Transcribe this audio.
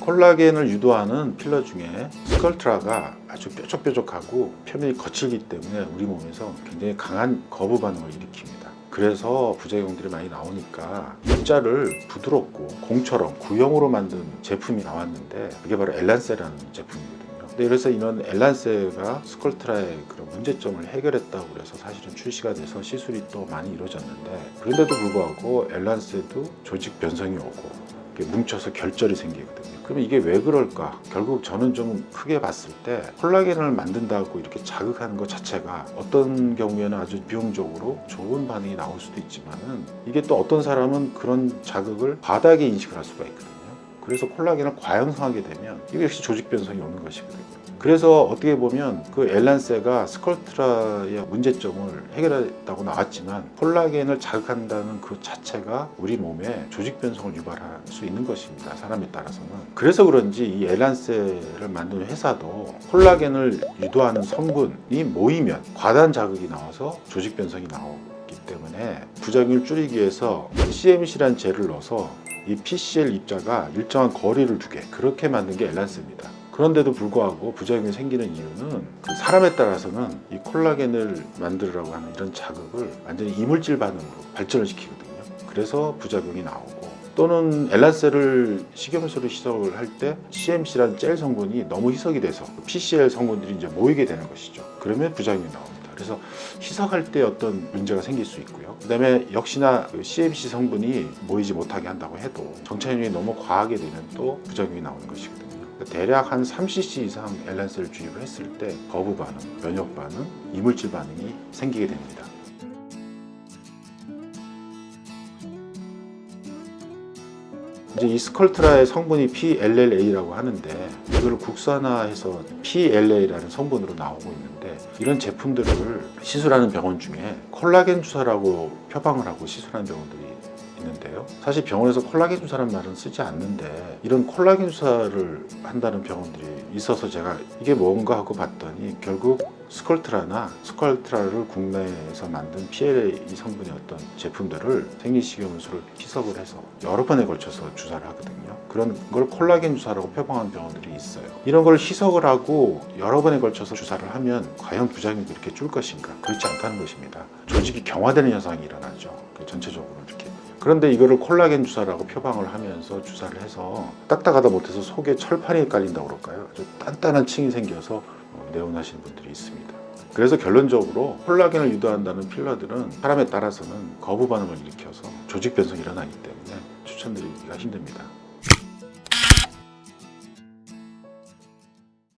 콜라겐을 유도하는 필러 중에 스컬트라가 아주 뾰족뾰족하고 표면이 거칠기 때문에 우리 몸에서 굉장히 강한 거부 반응을 일으킵니다. 그래서 부작용들이 많이 나오니까 입자를 부드럽고 공처럼 구형으로 만든 제품이 나왔는데 그게 바로 엘란세라는 제품이거든요. 근데 그래서 이런 엘란세가 스컬트라의 그런 문제점을 해결했다고 그래서 사실은 출시가 돼서 시술이 또 많이 이루어졌는데 그런데도 불구하고 엘란세도 조직 변성이 오고 뭉쳐서 결절이 생기거든요. 그러면 이게 왜 그럴까? 결국 저는 좀 크게 봤을 때 콜라겐을 만든다고 이렇게 자극하는 것 자체가 어떤 경우에는 아주 비용적으로 좋은 반응이 나올 수도 있지만은 이게 또 어떤 사람은 그런 자극을 과다하게 인식을 할 수가 있거든요. 그래서 콜라겐을 과형성하게 되면 이게 역시 조직 변성이 오는 것이거든요. 그래서 어떻게 보면 그 엘란세가 스컬트라의 문제점을 해결했다고 나왔지만 콜라겐을 자극한다는 그 자체가 우리 몸에 조직 변성을 유발할 수 있는 것입니다. 사람에 따라서는. 그래서 그런지 이 엘란세를 만든 회사도 콜라겐을 유도하는 성분이 모이면 과다한 자극이 나와서 조직 변성이 나오기 때문에 부작용을 줄이기 위해서 CMC란 젤을 넣어서 이 PCL 입자가 일정한 거리를 두게 그렇게 만든 게 엘란스입니다. 그런데도 불구하고 부작용이 생기는 이유는 그 사람에 따라서는 이 콜라겐을 만들으라고 하는 이런 자극을 완전히 이물질 반응으로 발전을 시키거든요. 그래서 부작용이 나오고 또는 엘란세를 식염수로 희석을 할 때 CMC라는 젤 성분이 너무 희석이 돼서 PCL 성분들이 이제 모이게 되는 것이죠. 그러면 부작용이 나옵니다. 그래서 희석할 때 어떤 문제가 생길 수 있고요. 그다음에 역시나 그 CMC 성분이 모이지 못하게 한다고 해도 정차율이 너무 과하게 되면 또 부작용이 나오는 것이거든요. 대략 한 3cc 이상 엘란스를 주입을 했을 때 거부 반응, 면역 반응, 이물질 반응이 생기게 됩니다. 이제 이 스컬트라의 성분이 PLLA라고 하는데 이걸 국산화해서 PLA라는 성분으로 나오고 있는데 이런 제품들을 시술하는 병원 중에 콜라겐 주사라고 표방을 하고 시술하는 병원들이 있는데요. 사실 병원에서 콜라겐 주사라는 말은 쓰지 않는데 이런 콜라겐 주사를 한다는 병원들이 있어서 제가 이게 뭔가 하고 봤더니 결국 스컬트라나 스컬트라를 국내에서 만든 PLA 성분의 어떤 제품들을 생리식염수를 희석을 해서 여러 번에 걸쳐서 주사를 하거든요. 그런 걸 콜라겐 주사라고 표방한 병원들이 있어요. 이런 걸 희석을 하고 여러 번에 걸쳐서 주사를 하면 과연 부작용이 그렇게 줄 것인가? 그렇지 않다는 것입니다. 조직이 경화되는 현상이 일어나죠. 그 전체적으로. 그런데 이거를 콜라겐 주사라고 표방을 하면서 주사를 해서 딱딱하다 못해서 속에 철판이 깔린다고 그럴까요? 아주 단단한 층이 생겨서 어, 내원하시는 분들이 있습니다. 그래서 결론적으로 콜라겐을 유도한다는 필러들은 사람에 따라서는 거부 반응을 일으켜서 조직 변성이 일어나기 때문에 추천드리기가 힘듭니다.